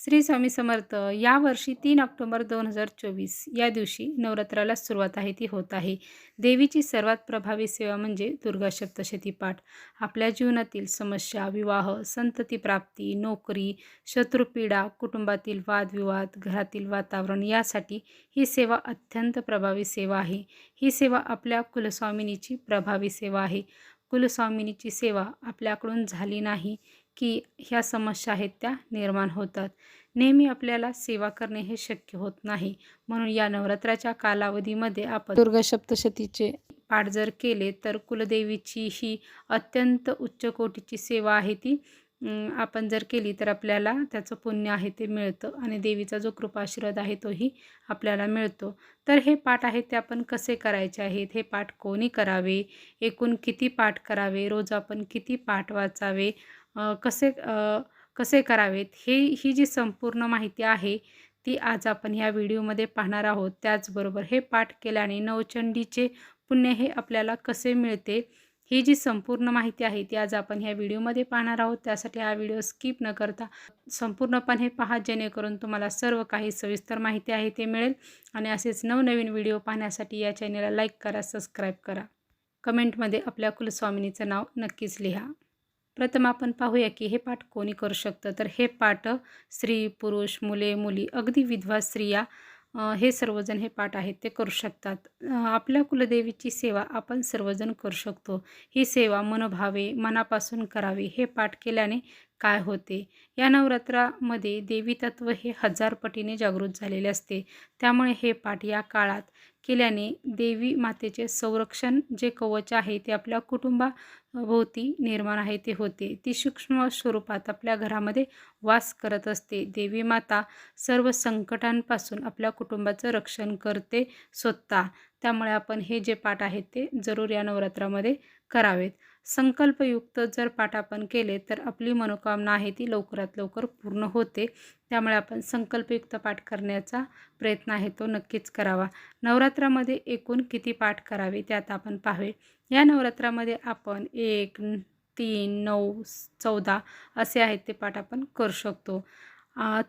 श्री स्वामी समर्थ यावर्षी तीन ऑक्टोबर दोन हजार चोवीस या दिवशी नवरात्राला सुरुवात आहे ती होत आहे. देवीची सर्वात प्रभावी सेवा म्हणजे दुर्गा सप्तशती पाठ. आपल्या जीवनातील समस्या विवाह संतती प्राप्ती नोकरी शत्रुपीडा कुटुंबातील वादविवाद घरातील वातावरण यासाठी ही सेवा अत्यंत प्रभावी सेवा आहे. ही सेवा आपल्या कुलस्वामिनीची प्रभावी सेवा आहे. कुलस्वामिनीची सेवा आपल्याकडून झाली नाही की ह्या समस्या आहेत त्या निर्माण होतात. नेहमी आपल्याला सेवा करणे हे शक्य होत नाही. म्हणून या नवरात्राच्या कालावधीमध्ये आपण दुर्गा सप्तशतीचे पाठ जर केले तर कुलदेवीची ही अत्यंत उच्च कोटीची सेवा आहे ती. आपण जर केली तर आपल्याला त्याचं पुण्य आहे ते मिळतं आणि देवीचा जो कृपाशीर्वाद आहे तोही आपल्याला मिळतो. तर हे पाठ आहेत ते आपण कसे करायचे आहेत? हे पाठ कोणी करावे? एकूण किती पाठ करावे? रोज आपण किती पाठ वाचावे? कसे कसे करावेत हे ही जी संपूर्ण माहिती आहे ती आज आपण ह्या व्हिडिओमध्ये पाहणार आहोत. त्याचबरोबर हे पाठ केल्याने नवचंडीचे पुण्य हे आपल्याला कसे मिळते ही जी संपूर्ण माहिती आहे ती आज आपण ह्या व्हिडिओमध्ये पाहणार आहोत. त्यासाठी हा व्हिडिओ स्किप न करता संपूर्णपणे पहा जेणेकरून तुम्हाला सर्व काही सविस्तर माहिती आहे ते मिळेल. आणि असेच नवनवीन व्हिडिओ पाहण्यासाठी या चॅनेलला लाईक करा सबस्क्राईब करा. कमेंटमध्ये आपल्या कुलस्वामिनीचं नाव नक्कीच लिहा. प्रथम आपण पाहूया की हे पाठ कोणी करू शकतं? तर हे पाठ स्त्री पुरुष मुले मुली अगदी विधवा स्त्रिया हे सर्वजण हे पाठ आहेत ते करू शकतात. आपल्या कुलदेवीची सेवा आपण सर्वजण करू शकतो. ही सेवा मनोभावे मनापासून करावी हे पाठ केल्याने काय होते? या नवरात्रामध्ये देवी तत्व हे हजार पटीने जागृत झालेले असते. त्यामुळे हे पाठ या काळात केल्याने देवी मातेचे संरक्षण जे कवच आहे ते आपल्या कुटुंबाभोवती निर्माण आहे ते होते. ती सूक्ष्म स्वरूपात आपल्या घरामध्ये वास करत असते. देवी माता सर्व संकटांपासून आपल्या कुटुंबाचं रक्षण करते स्वतः. त्यामुळे आपण हे जे पाठ आहेत ते जरूर या नवरात्रामध्ये करावेत. संकल्पयुक्त जर पाठ आपण केले तर आपली मनोकामना आहे ती लवकरात लवकर पूर्ण होते. त्यामुळे आपण संकल्पयुक्त पाठ करण्याचा प्रयत्न आहे तो नक्कीच करावा. नवरात्रामध्ये एकूण किती पाठ करावे त्यात आपण पाहावे. या नवरात्रामध्ये आपण एक तीन नऊ चौदा असे आहेत ते पाठ आपण करू शकतो.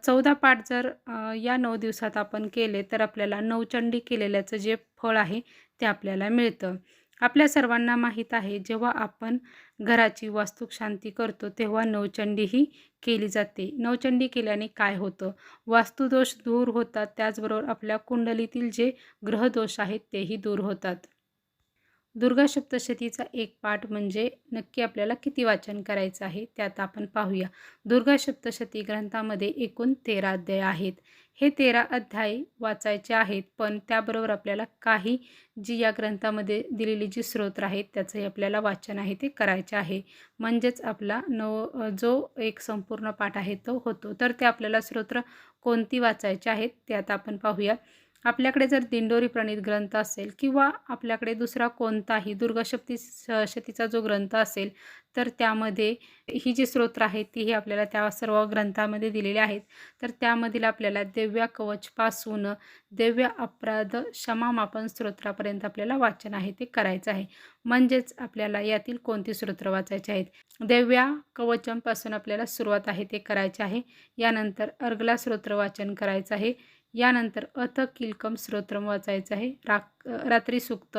चौदा पाठ जर या नऊ दिवसात आपण केले तर आपल्याला नवचंडी केलेल्याचं जे फळ आहे ते आपल्याला मिळतं. आपल्या सर्वांना माहीत आहे जेव्हा आपण घराची वास्तुक शांती करतो तेव्हा नवचंडीही केली जाते. नवचंडी केल्याने काय होतं? वास्तुदोष दूर होतात त्याचबरोबर आपल्या कुंडलीतील जे ग्रहदोष आहेत तेही दूर होतात. दुर्गा सप्तशतीचा एक पाठ म्हणजे नक्की आपल्याला किती वाचन करायचं आहे त्यात आपण पाहूया. दुर्गा सप्तशती ग्रंथामध्ये एकूण तेरा अध्याय आहेत. हे तेरा अध्याय वाचायचे आहेत पण त्याबरोबर आपल्याला काही जी या ग्रंथामध्ये दिलेली जी स्रोत्र आहेत त्याचंही आपल्याला वाचन आहे ते करायचे आहे. म्हणजेच आपला नव जो एक संपूर्ण पाठ आहे तो होतो. तर ते आपल्याला स्रोत्र कोणती वाचायचे आहेत ते आता आपण पाहूया. आपल्याकडे जर दिंडोरी प्रणित ग्रंथ असेल किंवा आपल्याकडे दुसरा कोणताही दुर्गाशक्ती शतीचा जो ग्रंथ असेल तर त्यामध्ये ही जी स्रोत्र आहेत तीही आपल्याला त्या सर्व ग्रंथामध्ये दिलेली आहेत. तर त्यामधील आपल्याला दिव्या कवचपासून दिव्य अपराध क्षमामापन स्तोत्रापर्यंत आपल्याला वाचन आहे ते करायचं आहे. म्हणजेच आपल्याला यातील कोणती स्तोत्र वाचायचे आहेत? दिव्या कवचमपासून आपल्याला सुरुवात आहे ते करायचे आहे. यानंतर अर्गला स्तोत्र वाचन करायचं आहे. यानंतर अथ किलकम स्रोत्रम वाचायचं आहे. राक रात्री सुक्त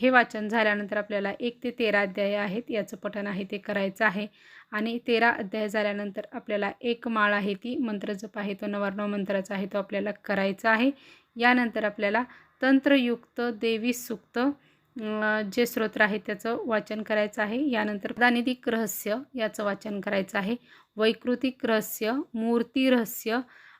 हे वाचन झाल्यानंतर आपल्याला एक ते तेरा अध्याय आहेत. याचं पठण आहे ते करायचं आहे. आणि तेरा अध्याय झाल्यानंतर आपल्याला एक माळ आहे ती मंत्रजप आहे. तो नवार्णव मंत्राचा आहे तो आपल्याला करायचा आहे. यानंतर आपल्याला तंत्रयुक्त देवी सुक्त जे स्रोत्र आहे त्याचं वाचन करायचं आहे. यानंतर दानिदिक रहस्य याचं वाचन करायचं आहे. वैकृतिक रहस्य मूर्ती रहस्य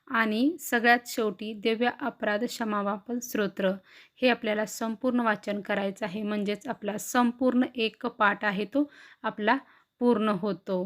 आणि सगळ्यात शेवटी दिव्य अपराध क्षमावापन स्तोत्र हे आपल्याला संपूर्ण वाचन करायचं आहे. म्हणजेच आपला संपूर्ण एक पाठ आहे तो आपला पूर्ण होतो.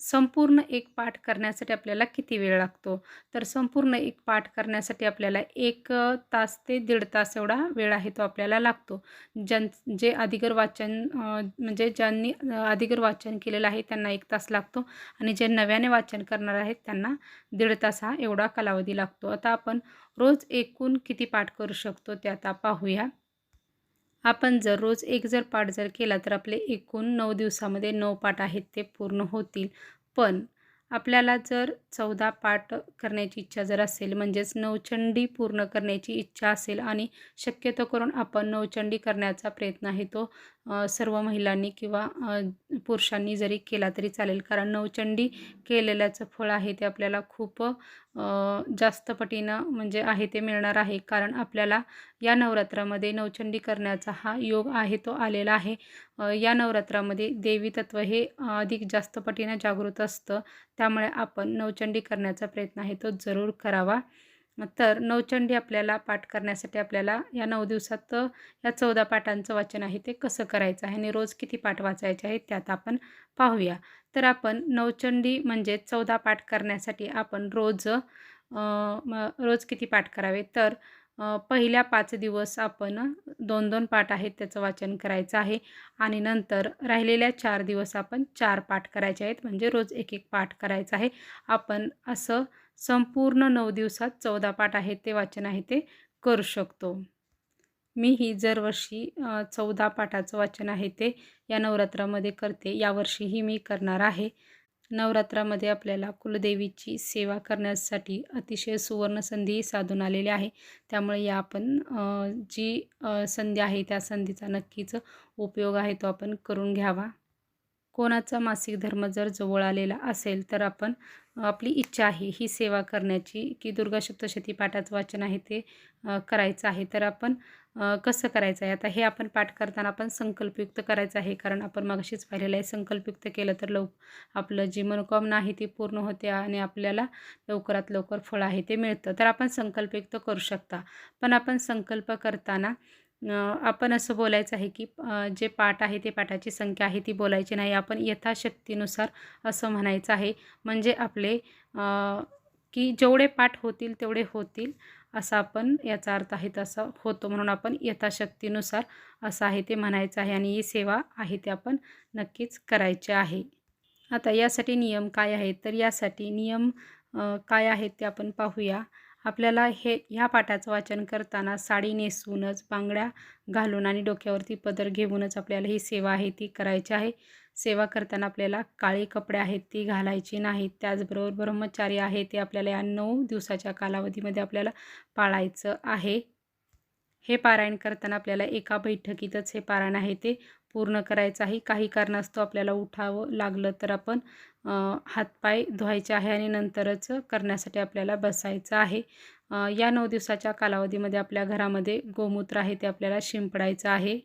संपूर्ण एक पाठ करण्यासाठी आपल्याला किती वेळ लागतो? तर संपूर्ण एक पाठ करण्यासाठी आपल्याला एक तास ते दीड तास एवढा वेळ आहे तो आपल्याला लागतो. ज्यां जे अधिगर वाचन म्हणजे ज्यांनी अधिगर वाचन केलेलं आहे त्यांना एक तास लागतो आणि जे नव्याने वाचन करणार आहेत त्यांना दीड तास हा एवढा कालावधी लागतो. आता आपण रोज एकूण किती पाठ करू शकतो ते आता पाहूया. आपण जर रोज एक जर पाठ जर केला तर आपले एकूण नऊ दिवसामध्ये नऊ पाठ आहेत ते पूर्ण होतील. पण आपल्याला जर चौदा पाठ करण्याची इच्छा जर असेल म्हणजेच नवचंडी पूर्ण करण्याची इच्छा असेल आणि शक्यतो करून आपण नवचंडी करण्याचा प्रयत्न आहे तो सर्व महिलांनी किंवा पुरुषांनी जरी केला तरी चालेल. कारण नवचंडी केलेल्याचं फळ आहे ते आपल्याला खूप जास्त पटीनं म्हणजे आहे ते मिळणार आहे. कारण आपल्याला या नवरात्रामध्ये नवचंडी करण्याचा हा योग आहे तो आलेला आहे. या नवरात्रामध्ये देवी तत्व हे अधिक जास्त पटीनं जागृत असतं. त्यामुळे आपण नवचंडी करण्याचा प्रयत्न आहे तो जरूर करावा. तर नवचंडी आपल्याला पाठ करण्यासाठी आपल्याला या नऊ दिवसात या चौदा पाठांचं वाचन आहे ते कसं करायचं आहे आणि रोज किती पाठ वाचायचे आहेत त्यात आपण पाहूया. तर आपण नवचंडी म्हणजे चौदा पाठ करण्यासाठी आपण रोज रोज किती पाठ करावे? तर पहिल्या पाच दिवस आपण दोन दोन पाठ आहेत त्याचं वाचन करायचं आहे आणि नंतर राहिलेल्या चार दिवस आपण चार पाठ करायचे आहेत. म्हणजे रोज एक एक पाठ करायचा आहे. आपण असं संपूर्ण नऊ दिवसात चौदा पाठ आहेत ते वाचन आहे ते करू शकतो. मी ही दरवर्षी चौदा पाठाचं वाचन आहे ते या नवरात्रामध्ये करते यावर्षीही मी करणार आहे. नवरात्रामध्ये आपल्याला कुलदेवीची सेवा करण्यासाठी अतिशय सुवर्ण संधी साधून आलेली आहे. त्यामुळे या आपण जी संधी आहे त्या संधीचा नक्कीच उपयोग आहे तो आपण करून घ्यावा. कोणाचा मासिक धर्म जर जवळ आलेला असेल तर आपण आपली इच्छा आहे ही सेवा करण्याची की दुर्गा सप्तशती पाठाचं वाचन आहे ते करायचं आहे. तर आपण कसं करायचं आहे? आता हे आपण पाठ करताना आपण संकल्पयुक्त करायचं आहे कारण आपण मगाशीच पाहिलेलं आहे संकल्पयुक्त केलं तर लव आपलं जी मनोकामना आहे ती पूर्ण होते आणि आपल्याला लवकरात लवकर फळ आहे ते मिळतं. तर आपण संकल्पयुक्त करू शकता. पण आपण संकल्प करताना आपण असं बोलायचं आहे की जे पाठ आहे ते पाठाची संख्या आहे ती बोलायची नाही. आपण यथाशक्तीनुसार असं म्हणायचं आहे. म्हणजे आपले की जेवढे पाठ होतील तेवढे होतील असा आपण याचा अर्थ आहे तसा होतो. म्हणून आपण यथाशक्तीनुसार असं आहे ते म्हणायचं आहे आणि ही सेवा आहे ते आपण नक्कीच करायची आहे. आता यासाठी नियम काय आहेत? तर यासाठी नियम काय आहेत ते आपण पाहूया. आपल्याला हे ह्या पाठाचं वाचन करताना साडी नेसूनच बांगड्या घालून आणि डोक्यावरती पदर घेऊनच आपल्याला ही सेवा आहे ती करायची आहे. सेवा करताना आपल्याला काळे कपडे आहेत ती घालायची नाहीत. त्याचबरोबर ब्रह्मचारी आहे ते आपल्याला या नऊ दिवसाच्या कालावधीमध्ये आपल्याला पाळायचं आहे. हे पारायण करताना आपल्याला एका बैठकीतच हे पारायण आहे ते पूर्ण करायचं आहे. काही कारणास्तव आपल्याला उठावं लागलं तर आपण हातपाय धुवायचे आहे आणि नंतरच करण्यासाठी आपल्याला बसायचं आहे. या नऊ दिवसाच्या कालावधीमध्ये आपल्या घरामध्ये गोमूत्र आहे ते आपल्याला शिंपडायचं आहे.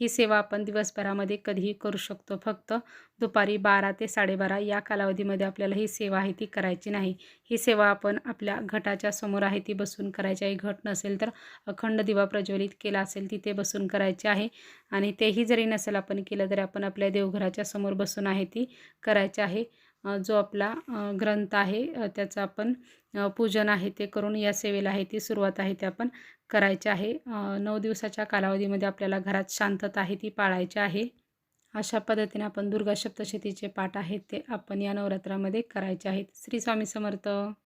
ही सेवा आपण दिवसभरामध्ये कधीही करू शकतो. फक्त दुपारी बारा ते साडेबारा या कालावधीमध्ये आपल्याला ही सेवा आहे ती करायची नाही. ही सेवा आपण आपल्या घटाच्या समोर आहे ती बसून करायची. आहे घट नसेल तर अखंड दिवा प्रज्वलित केला असेल तिथे बसून करायची आहे. आणि तेही जरी नसेल आपण केलं तरी आपण आपल्या देवघराच्या समोर बसून आहे ती करायची आहे. जो आपला ग्रंथ आहे त्याचं आपण पूजन आहे ते करून या सेवेला आहे ती सुरुवात आहे ते आपण करायचे आहे. नऊ दिवसाच्या कालावधीमध्ये आपल्याला घरात शांतता आहे ती पाळायची आहे. अशा पद्धतीने आपण दुर्गा सप्तशतीचे पाठ आहेत ते आपण या नवरात्रामध्ये करायचे आहेत. श्री स्वामी समर्थ.